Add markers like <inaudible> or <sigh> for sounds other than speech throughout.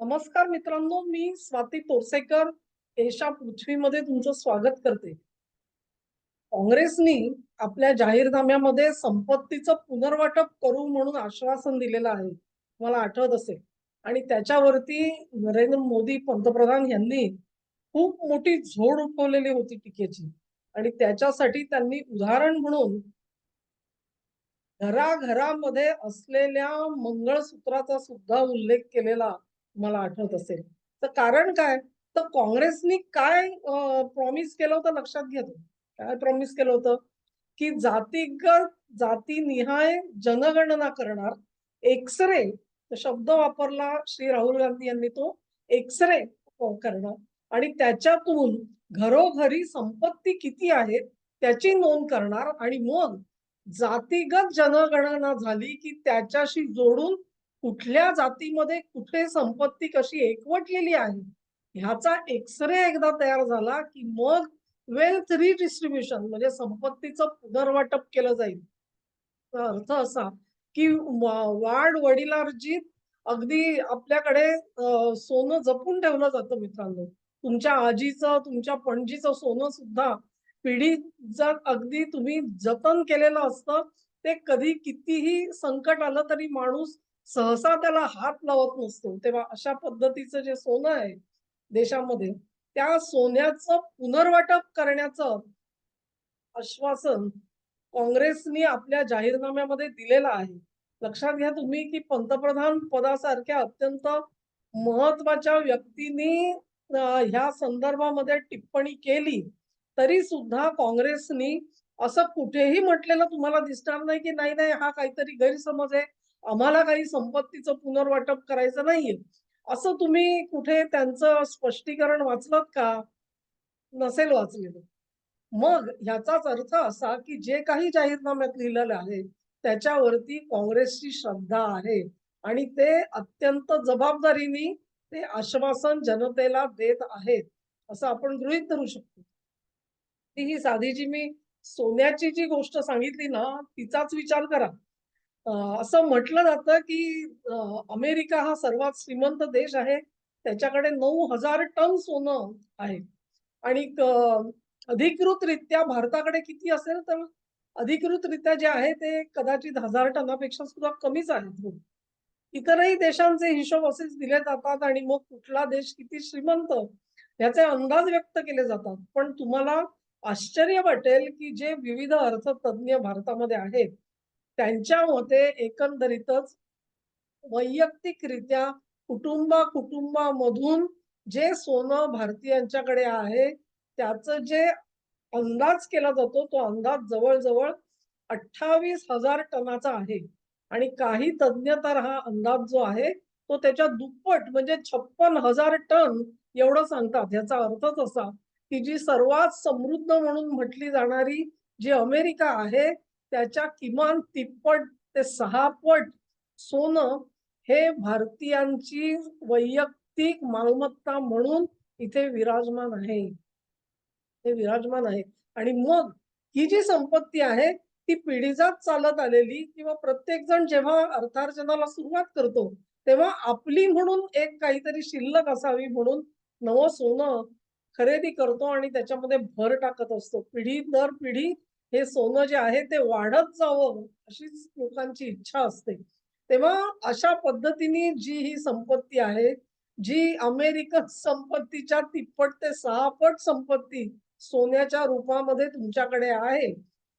नमस्कार मित्रांनो मी स्वाती तोरसेकर. एशा पृथ्वीमध्ये तुमचं स्वागत करते. काँग्रेसनी आपल्या जाहीरनाम्यामध्ये संपत्तीचं पुनर्वाटप करू म्हणून आश्वासन दिलेलं आहे. मला आठवत असेल. आणि त्याच्यावरती नरेंद्र मोदी पंतप्रधान यांनी खूप मोठी झोड उठवलेली होती टीकेची. आणि त्याच्यासाठी त्यांनी उदाहरण म्हणून घराघरामध्ये असलेल्या मंगळसूत्राचा सुद्धा उल्लेख केलेला मला आठवत असेल. तर कारण काय? तर काँग्रेसनी काय प्रॉमिस केलं होतं लक्षात घेतो काय प्रॉमिस केलं होतं? की जातीगत जातीनिहाय जनगणना करणार एक्सरे शब्द वापरला श्री राहुल गांधी यांनी तो एक्सरे करणार. आणि त्याच्यातून घरोघरी संपत्ती किती आहे त्याची नोंद करणार. आणि मग जातीगत जनगणना झाली की त्याच्याशी जोडून कुठल्या जातीमध्ये कुठे संपत्ती कशी एकवटलेली आहे? ह्याचा एक्सरे एकदा तयार झाला की मग वेल्थ रिडिस्ट्रीब्युशन म्हणजे संपत्तीचं पुनर्वाटप केलं जाईल. अर्थ असा की वाढ वडिलार्जित अगदी आपल्याकडे सोनं जपून ठेवलं जातं मित्रांनो. तुमच्या आजीचं तुमच्या पणजीचं सोनं सुद्धा पिढी जर अगदी तुम्ही जतन केलेलं असतं ते कधी कितीही संकट आलं तरी माणूस सहसा त्याला हात लावत नसतो. तेव्हा अशा पद्धतीचं जे सोनं आहे देशामध्ये त्या सोन्याचं पुनर्वाटप करण्याचं आश्वासन काँग्रेसनी आपल्या जाहीरनाम्यामध्ये दिलेलं आहे. लक्षात घ्या तुम्ही की पंतप्रधान पदासारख्या अत्यंत महत्त्वाच्या व्यक्तींनी ह्या संदर्भामध्ये टिप्पणी केली तरी सुद्धा काँग्रेसनी असं कुठेही म्हटलेलं तुम्हाला दिसणार नाही की नाही नाही हा काहीतरी गैरसमज आहे. आम्हाला काही संपत्तीचं पुनर्वाटप करायचं नाहीये. असं तुम्ही कुठे त्यांचं स्पष्टीकरण वाचलं का? नसेल वाचलेलं. मग ह्याचाच अर्थ असा की जे काही जाहीरनाम्यात लिहिलेलं आहे त्याच्यावरती काँग्रेसची श्रद्धा आहे आणि ते अत्यंत जबाबदारीने ते आश्वासन जनतेला देत आहेत असं आपण गृहित धरू शकतो. ती ही साधी जी मी सोन्याची जी गोष्ट सांगितली ना तिचाच विचार करा. असं म्हटलं जातं की अमेरिका हा सर्वात श्रीमंत देश आहे. त्याच्याकडे नऊ हजार टन सोनं आहे. आणि अधिकृतरित्या भारताकडे किती असेल तर अधिकृतरित्या जे आहे ते कदाचित हजार टनापेक्षा सुद्धा कमीच आहेत. हो. इतरही देशांचे हिशोब असेच दिले जातात आणि मग कुठला देश किती श्रीमंत याचे अंदाज व्यक्त केले जातात. पण तुम्हाला आश्चर्य वाटेल की जे विविध अर्थतज्ञ भारतामध्ये आहेत त्यांच्या मते एकंदरीतच वैयक्तिकरित्या कुटुंबा कुटुंबामधून जे सोनं भारतीयांच्याकडे आहे त्याचं जे अंदाज केला जातो तो अंदाज जवळजवळ अठ्ठावीस हजार टनाचा आहे. आणि काही तज्ञ तर हा अंदाज जो आहे तो त्याच्या दुप्पट म्हणजे छप्पन हजार टन एवढं सांगतात. याचा अर्थच असा की जी सर्वात समृद्ध म्हणून म्हटली जाणारी जी अमेरिका आहे त्याच्या किमान तिप्पट ते सहा पट सोनं हे भारतीयांची वैयक्तिक मालमत्ता म्हणून इथे विराजमान आहे. हे विराजमान आहे. आणि मग ही जी संपत्ती आहे ती पिढीजात चालत आलेली किंवा प्रत्येक जण जेव्हा अर्थार्जनाला सुरुवात करतो तेव्हा आपली म्हणून एक काहीतरी शिल्लक असावी म्हणून नवं सोनं खरेदी करतो आणि त्याच्यामध्ये भर टाकत असतो. पिढी दर पिढी हे सोनं जे आहे ते वाढत जावं अशीच लोकांची इच्छा असते. तेव्हा अशा पद्धतीने जी ही संपत्ती आहे जी अमेरिकन संपत्तीच्या तिप्पट ते सहापट संपत्ती सोन्याच्या रूपामध्ये तुमच्याकडे आहे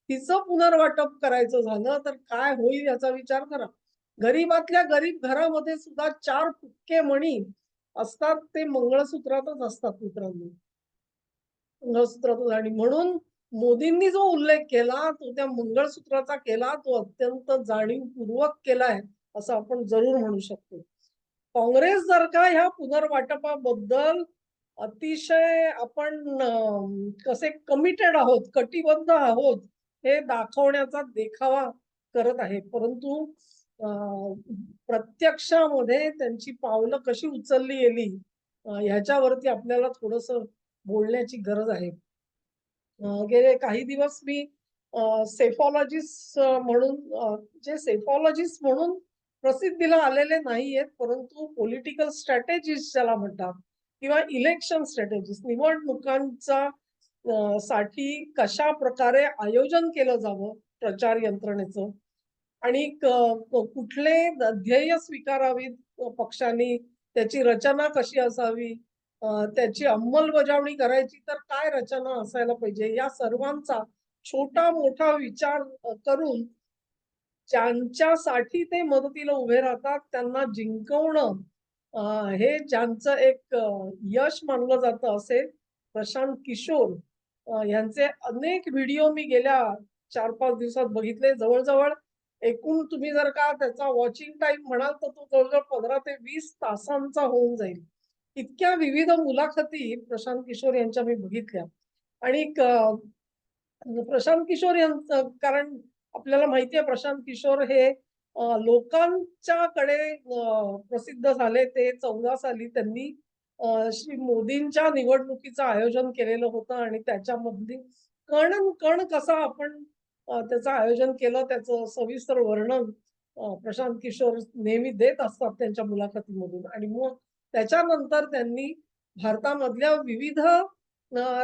तिचं पुनर्वाटप करायचं झालं तर काय होईल याचा विचार करा. गरीबातल्या गरीब घरामध्ये सुद्धा चार फुटके मणी असतात ते मंगळसूत्रातच असतात मित्रांनो. मंगळसूत्रातच आणि म्हणून मोदींनी जो उल्लेख केला तो त्या मंगळसूत्राचा केला तो अत्यंत जाणीवपूर्वक केलाय असं आपण जरूर म्हणू शकतो. काँग्रेस जर का ह्या पुनर्वाटपाबद्दल अतिशय आपण कसे कमिटेड आहोत कटिबद्ध आहोत हे दाखवण्याचा देखावा करत आहे. परंतु प्रत्यक्षामध्ये त्यांची पावलं कशी उचलली गेली ह्याच्यावरती आपल्याला थोडस बोलण्याची गरज आहे. गेले काही दिवस मी सेफॉलॉजिस्ट म्हणून जे सेफॉलॉजिस्ट म्हणून प्रसिद्धीला आलेले नाहीयेत, परंतु पॉलिटिकल स्ट्रॅटेजिस्ट ज्याला म्हणतात किंवा इलेक्शन स्ट्रॅटेजिस्ट निवडणुकांचा साठी कशा प्रकारे आयोजन केलं जावं प्रचार यंत्रणेचं? आणि कुठले ध्येय स्वीकारावीत पक्षांनी, त्याची रचना कशी असावी, त्याची अंमलबजावणी करायची तर काय रचना असायला पाहिजे, या सर्वांचा छोटा-मोठा विचार करून ज्यांच्यासाठी ते मदतीला उभे राहतात त्यांना जिंकवणं हे ज्यांचं एक यश मानलं जातं असेल प्रशांत किशोर यांचे अनेक व्हिडिओ मी गेल्या 4-5 दिवसात बघितले. जवळजवळ एकूण तुम्ही जर का त्याचा वॉचिंग टाईम म्हणाल, तर तो जवळजवळ पंधरा ते वीस तासांचा होऊन जाईल. इतक्या विविध मुलाखती प्रशांत किशोर यांच्या मी बघितल्या. आणि प्रशांत किशोर यांचं कारण आपल्याला माहिती आहे प्रशांत किशोर हे लोकांच्याकडे प्रसिद्ध झाले. ते 14 साली त्यांनी श्री मोदींच्या निवडणुकीचं आयोजन केलेलं होतं आणि त्याच्यामधली कण-कण कसा आपण त्याचं आयोजन केलं त्याचं सविस्तर वर्णन प्रशांत किशोर नेहमी देत असतात त्यांच्या मुलाखतीमधून. आणि मग त्याच्यानंतर त्यांनी भारतामधल्या विविध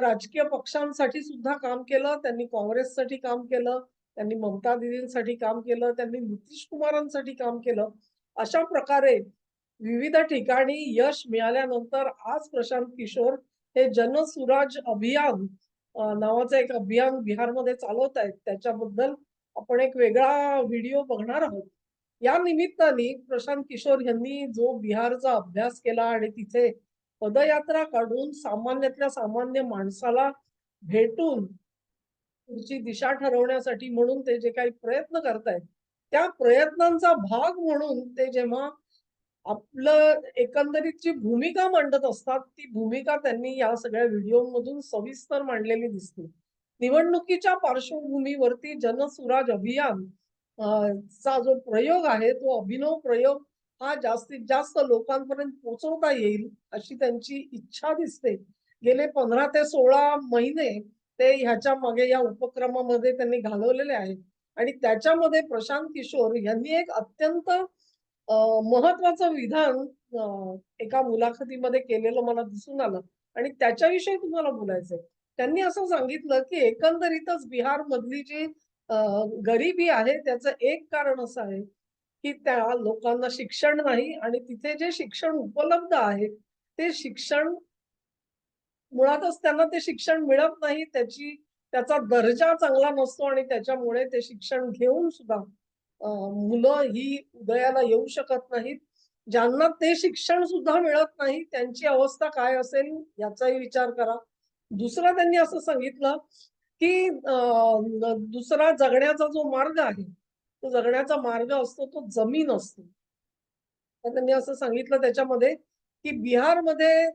राजकीय पक्षांसाठी सुद्धा काम केलं. त्यांनी काँग्रेससाठी काम केलं. त्यांनी ममता दीदींसाठी काम केलं. त्यांनी नितीश कुमारांसाठी काम केलं. अशा प्रकारे विविध ठिकाणी यश मिळाल्यानंतर आज प्रशांत किशोर हे जनसुराज अभियान नावाचं एक अभियान बिहारमध्ये चालवत आहेत. त्याच्याबद्दल आपण एक वेगळा व्हिडिओ बघणार आहोत. या निमित्ताने प्रशांत किशोर यांनी जो बिहारचा अभ्यास केला आणि तिथे पदयात्रा काढून सामान्यातल्या सामान्य माणसाला भेटून पुढची दिशा ठरवण्यासाठी म्हणून ते जे काही प्रयत्न करतायत, त्या प्रयत्नांचा भाग म्हणून ते जेव्हा आपलं एकंदरीत जी भूमिका मांडत असतात, ती भूमिका त्यांनी या सगळ्या व्हिडिओमधून सविस्तर मांडलेली दिसते. निवडणुकीच्या पार्श्वभूमीवरती जनसुराज अभियान चा जो प्रयोग आहे, तो अभिनव प्रयोग हा जास्तीत जास्त लोकांपर्यंत पोहोचवता येईल, अशी त्यांची इच्छा दिसते. गेले 15 ते 16 महिने ते ह्याच्या मागे या उपक्रमामध्ये त्यांनी घालवलेले आहेत आणि त्याच्यामध्ये प्रशांत किशोर यांनी एक अत्यंत महत्वाचं विधान एका मुलाखतीमध्ये केलेलं मला दिसून आलं आणि त्याच्याविषयी तुम्हाला बोलायचंय. त्यांनी असं सांगितलं, की एकंदरीतच बिहार मधली जी गरिबी आहे त्याचं एक कारण असं आहे, की त्या लोकांना शिक्षण नाही आणि तिथे जे शिक्षण उपलब्ध आहे, ते शिक्षण मुळातच त्यांना ते शिक्षण मिळत नाही. त्याची त्याचा दर्जा चांगला नसतो आणि त्याच्यामुळे ते शिक्षण घेऊन सुद्धा मुलं ही उदयाला येऊ शकत नाहीत. ज्यांना ते शिक्षण सुद्धा मिळत नाही, त्यांची अवस्था काय असेल याचाही विचार करा. दुसरं त्यांनी असं सांगितलं, की दुसरा जगण्याचा जो मार्ग आहे, तो जगण्याचा मार्ग असतो तो जमीन असतो तर त्यांनी असं सांगितलं त्याच्यामध्ये, की बिहारमध्ये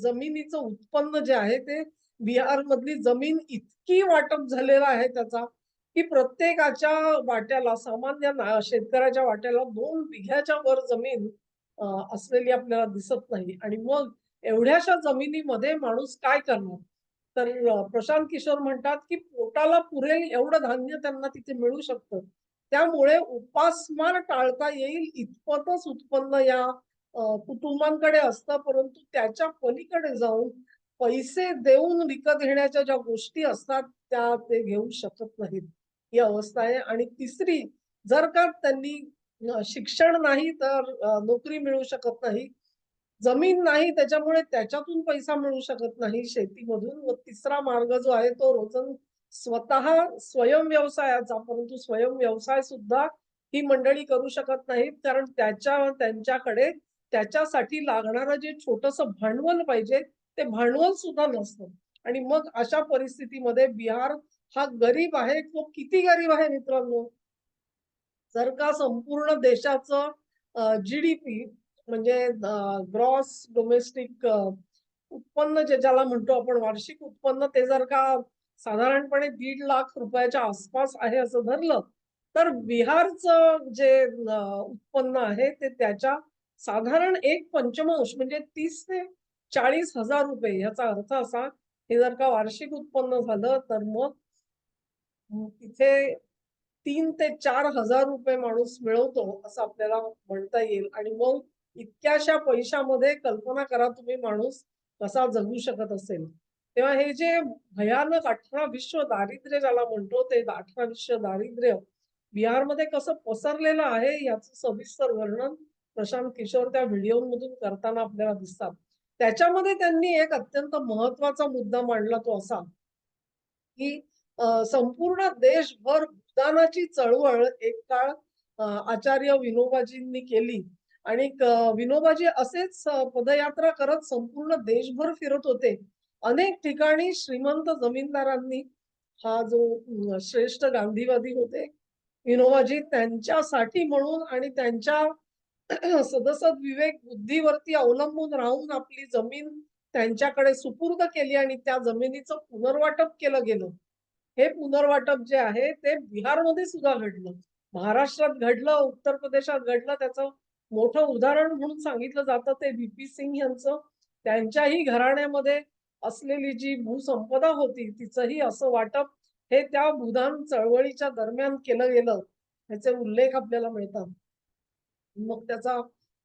जमिनीचं उत्पन्न जे आहे ते बिहारमधली जमीन इतकी वाटप झालेला आहे त्याचा, की प्रत्येकाच्या वाट्याला सामान्य शेतकऱ्याच्या वाट्याला दोन बिघ्याच्या वर जमीन असलेली आपल्याला दिसत नाही आणि मग एवढ्याशा जमिनीमध्ये माणूस काय करणार? तर प्रशांत किशोर म्हणतात, की पोटाला पुरेल एवढं धान्य त्यांना तिथे मिळू शकतं. त्यामुळे उपासमार टाळता येईल इतपतच उत्पन्न या कुटुंबांकडे असतं, परंतु त्याच्या पलीकडे जाऊन पैसे देऊन विकत घेण्याच्या ज्या गोष्टी असतात, त्या ते घेऊ शकत नाहीत. ही अवस्था आहे आणि तिसरी जर का त्यांनी शिक्षण नाही तर नोकरी मिळू शकत नाही. जमीन नाही त्याच्यामुळे त्याच्यातून पैसा मिळू शकत नाही शेतीमधून. व तिसरा मार्ग जो आहे तो रोजन स्वतः स्वयं व्यवसायाचा, परंतु स्वयं व्यवसाय सुद्धा ही मंडळी करू शकत नाहीत. कारण त्याच्या त्यांच्याकडे त्याच्यासाठी लागणारं जे छोटंसं भांडवल पाहिजे, ते भांडवल सुद्धा नसतं आणि मग अशा परिस्थितीमध्ये बिहार हा गरीब आहे. तो किती गरीब आहे मित्रांनो? जर का संपूर्ण देशाचं जी-डी-पी म्हणजे ग्रॉस डोमेस्टिक उत्पन्न जे ज्याला म्हणतो आपण वार्षिक उत्पन्न ते जर का साधारणपणे दीड लाख रुपयाच्या आसपास आहे असं धरलं, तर बिहारचं जे उत्पन्न आहे ते त्याच्या साधारण एक पंचमांश म्हणजे तीस ते चाळीस हजार रुपये याचा अर्थ असा, हे जर का वार्षिक उत्पन्न झालं तर मग तिथे तीन ते चार हजार रुपये माणूस मिळवतो असं आपल्याला म्हणता येईल. आणि मग इतक्याशा पैशामध्ये कल्पना करा तुम्ही माणूस कसा जगू शकत असेल. तेव्हा हे जे भयानक अठरा विश्व दारिद्र्य ज्याला म्हणतो ते अठरा विश्व दारिद्र्य बिहारमध्ये कसं पसरलेलं आहे याचं सविस्तर वर्णन प्रशांत किशोर त्या व्हिडिओमधून करताना आपल्याला दिसतात. त्याच्यामध्ये त्यांनी एक अत्यंत महत्त्वाचा मुद्दा मांडला तो असा की संपूर्ण देशभर भूदानाची चळवळ एक काळ आचार्य विनोबाजींनी केली. आणि विनोबाजी असेच पदयात्रा करत संपूर्ण देशभर फिरत होते. अनेक ठिकाणी श्रीमंत जमीनदारांनी हा जो श्रेष्ठ गांधीवादी होते विनोबाजी त्यांच्यासाठी म्हणून आणि त्यांच्या <clears throat> सदसद विवेक बुद्धीवरती अवलंबून राहून आपली जमीन त्यांच्याकडे सुपूर्द केली आणि त्या जमिनीचं पुनर्वाटप केलं गेलं. हे पुनर्वाटप जे आहे ते बिहारमध्ये सुद्धा घडलं. महाराष्ट्रात घडलं उत्तर प्रदेशात घडलं त्याचं मोठं उदाहरण म्हणून सांगितलं जातं ते व्ही सिंग यांचं. त्यांच्याही घराण्यामध्ये असलेली जी भूसंपदा होती तिचंही असं वाटप हे त्या भूदान चळवळीच्या दरम्यान केलं गेलं. ह्याचे उल्लेख आपल्याला मिळतात. मग त्याचा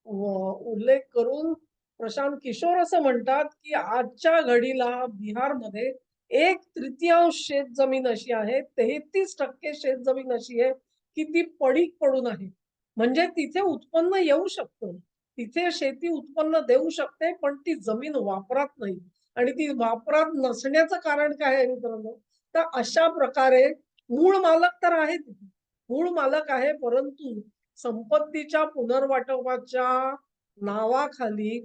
उल्लेख करून प्रशांत किशोर असं म्हणतात की आजच्या घडीला बिहारमध्ये एक तृतीयांश शेत जमीन अशी आहे तेहतीस टक्के शेत जमीन अशी आहे की ती पडीक पडून आहे. म्हणजे तिथे उत्पन्न येऊ शकतं. तिथे शेती उत्पन्न देऊ शकते पण ती जमीन वापरात नाही. आणि ती वापरात नसण्याचं कारण काय आहे मित्रांनो? तर अशा प्रकारे मूळ मालक तर आहे तिथे. मूळ मालक आहे परंतु संपत्तीच्या पुनर्वाटपाच्या नावाखाली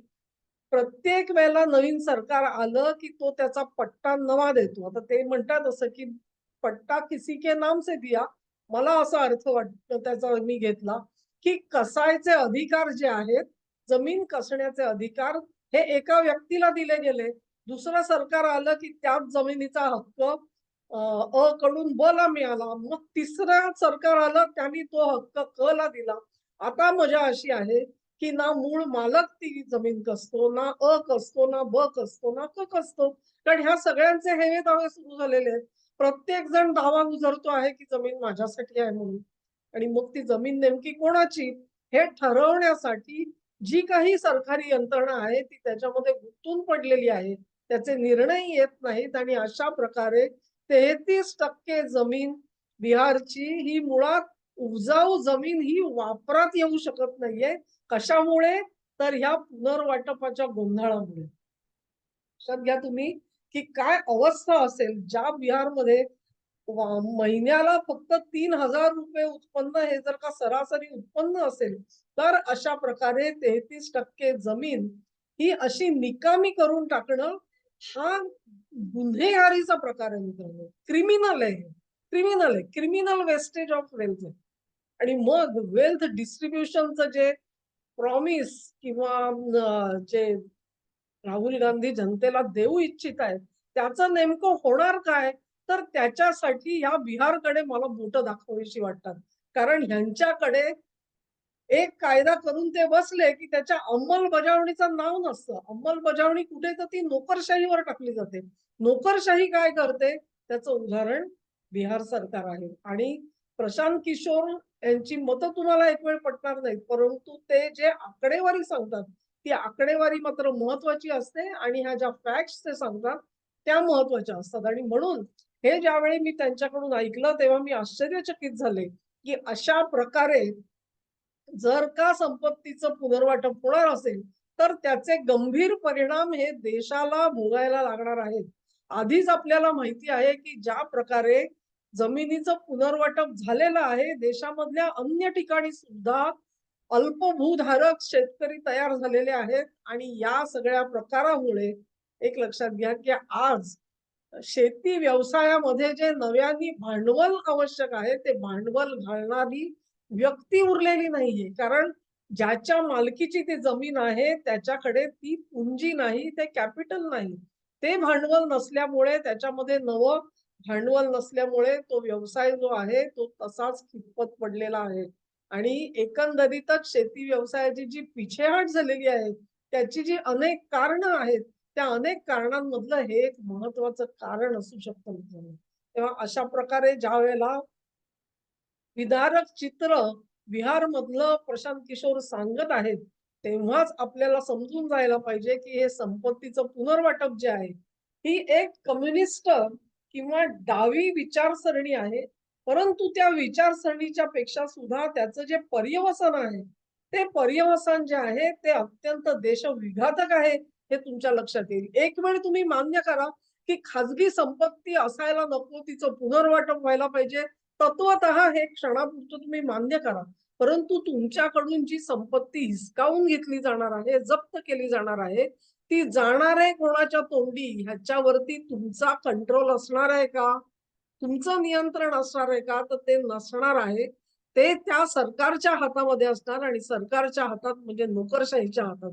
प्रत्येक वेळेला नवीन सरकार आलं की तो त्याचा पट्टा नवा देतो. आता ते म्हणतात असं की पट्टा किसी के नाम से दिया. मला असा अर्थ वाटतं त्याचा मी घेतला. की कसायचे अधिकार जे आहेत जमीन कसण्याचे अधिकार हे एका व्यक्तीला दिले गेले. दुसरं सरकार आलं की त्याच जमिनीचा हक्क अ कडून ब ला मिळाला. मग तिसरं सरकार आलं त्यांनी तो हक्क क ला दिला. आता मजा अशी आहे की ना मूळ मालक ती जमीन कसतो ना अ कसतो ना ब कसतो ना क कसतो. कारण ह्या सगळ्यांचे हेवे दावे सुरू झालेले आहेत. प्रत्येक जण दावा गुजरतो आहे की जमीन माझ्यासाठी आहे म्हणून. आणि मग ती जमीन नेमकी कोणाची? हे ठरवण्यासाठी जी काही सरकारी यंत्रणा आहे ती त्याच्यामध्ये गुंतून पडलेली आहे. त्याचे निर्णय येत नाहीत आणि अशा प्रकारे तेहतीस टक्के जमीन बिहारची ही मुळात उपजाऊ जमीन ही वापरात येऊ शकत नाहीये. कशामुळे? तर ह्या पुनर्वाटपाच्या गोंधळामुळे. लक्षात घ्या तुम्ही की काय अवस्था असेल ज्या बिहारमध्ये महिन्याला फक्त तीन हजार रुपये उत्पन्न हे जर का सरासरी उत्पन्न असेल तर अशा प्रकारे तेहतीस टक्के जमीन ही अशी निकामी करून टाकणं हा गुन्हेगारीचा प्रकार आहे मित्रांनो. क्रिमिनल आहे क्रिमिनल आहे. क्रिमिनल वेस्टेज ऑफ वेल्थ आहे. आणि मग वेल्थ डिस्ट्रीब्युशनचं जे प्रॉमिस किंवा जे राहुल गांधी जनतेला देऊ इच्छित आहेत त्याचं नेमकं होणार काय? तर त्याच्यासाठी ह्या बिहारकडे मला बोट दाखवायची वाटतात. कारण ह्यांच्याकडे एक कायदा करून ते बसले की त्याच्या अंमलबजावणीचं नाव नसतं. अंमलबजावणी कुठे तर ती नोकरशाहीवर टाकली जाते. नोकरशाही काय करते? त्याचं उदाहरण बिहार सरकार आहे. आणि प्रशांत किशोर यांची मतं तुम्हाला एक वेळ पटणार नाहीत. परंतु ते जे आकडेवारी सांगतात ती आकडेवारी मात्र महत्वाची असते आणि ह्या ज्या फॅक्ट्स ते सांगतात त्या महत्त्वाच्या असतात. आणि म्हणून हे ज्यावेळी मी त्यांच्याकडून ऐकलं तेव्हा मी आश्चर्यचकित झाले की अशा प्रकारे जर का संपत्तीचं पुनर्वाटप होणार असेल तर त्याचे गंभीर परिणाम हे देशाला भोगायला लागणार आहेत. आधीच आपल्याला माहिती आहे की ज्या प्रकारे जमिनीचं पुनर्वाटप झालेलं आहे देशामधल्या अन्य ठिकाणी सुद्धा अल्पभूधारक शेतकरी तयार झालेले आहेत. आणि या सगळ्या प्रकारामुळे एक लक्षात घ्या की आज शेती व्यवसायामध्ये जे नव्याने भांडवल आवश्यक आहे ते भांडवल घालणारी व्यक्ती उरलेली नाहीये. कारण ज्याच्या मालकीची ती जमीन आहे त्याच्याकडे ती पुंजी नाही ते कॅपिटल नाही. ते भांडवल नसल्यामुळे त्याच्यामध्ये नवं भांडवल नसल्यामुळे तो व्यवसाय जो आहे तो तसाच कितपत पडलेला आहे. आणि एकंदरीतच शेती व्यवसायाची जी पिछेहाट झालेली आहे त्याची जी अनेक कारणं आहेत त्या अनेक कारणांमधलं हे एक महत्वाचं कारण असू शकतं मित्रांनो. तेव्हा अशा प्रकारे ज्या वेळेला विदारक चित्र बिहार मधलं प्रशांत किशोर सांगत आहेत तेव्हाच आपल्याला समजून जायला पाहिजे की हे संपत्तीचं पुनर्वाटप जे आहे ही एक कम्युनिस्ट किंवा डावी विचारसरणी आहे. परंतु त्या विचारसरणीच्या पेक्षा सुद्धा त्याचं जे पर्यवसन आहे ते पर्यवसन जे आहे ते अत्यंत देशविघातक आहे. हे तुमच्या लक्षात येईल. एक वेळ तुम्ही मान्य करा की खाजगी संपत्ती असायला नको तिचं पुनर्वाटप व्हायला पाहिजे. तत्वत हे क्षणापुरतं तुम्ही मान्य करा. परंतु तुमच्याकडून जी संपत्ती हिसकावून घेतली जाणार आहे जप्त केली जाणार आहे ती जाणार आहे कोणाच्या तोंडी ह्याच्यावरती तुमचा कंट्रोल असणार आहे का? तुमचं नियंत्रण असणार आहे का? तर ते नसणार आहे. ते त्या सरकारच्या हातामध्ये असणार आणि सरकारच्या हातात म्हणजे नोकरशाहीच्या हातात.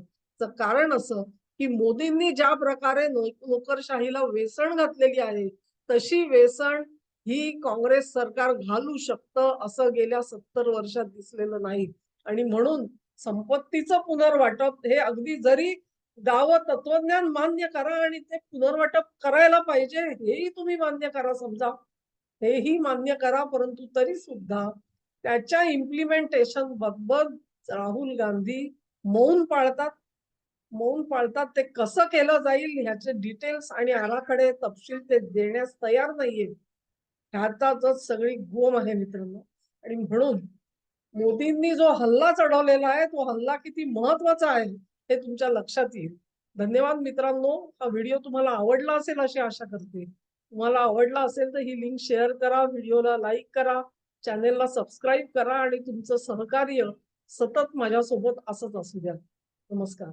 कारण असं की मोदींनी ज्या प्रकारे नोकरशाहीला वेसण घातलेली आहे तशी वेसण ही काँग्रेस सरकार घालू शकतं असं गेल्या सत्तर वर्षात दिसलेलं नाही. आणि म्हणून संपत्तीचं पुनर्वाटप हे अगदी जरी गाव तत्वज्ञान मान्य करा आणि ते पुनर्वाटप करायला पाहिजे हेही तुम्ही मान्य करा समजा. हेही मान्य करा परंतु तरी सुद्धा त्याच्या इम्प्लिमेंटेशनबद्दल राहुल गांधी मौन पाळतात. मौन पाळतात ते कसं केलं जाईल ह्याचे डिटेल्स आणि आराखडे तपशील ते देण्यास तयार नाहीये. ह्याचाच सगळी गोम आहे मित्रांनो. आणि म्हणून मोदींनी जो हल्ला चढवलेला आहे तो हल्ला किती महत्त्वाचा आहे हे तुमच्या लक्षात येईल. धन्यवाद मित्रांनो. हा व्हिडिओ तुम्हाला आवडला असेल अशी आशा करते. तुम्हाला आवडला असेल तर ही लिंक शेअर करा व्हिडिओला लाईक करा चॅनेलला सबस्क्राईब करा आणि तुमचं सहकार्य सतत माझ्यासोबत असंच असू द्या. नमस्कार.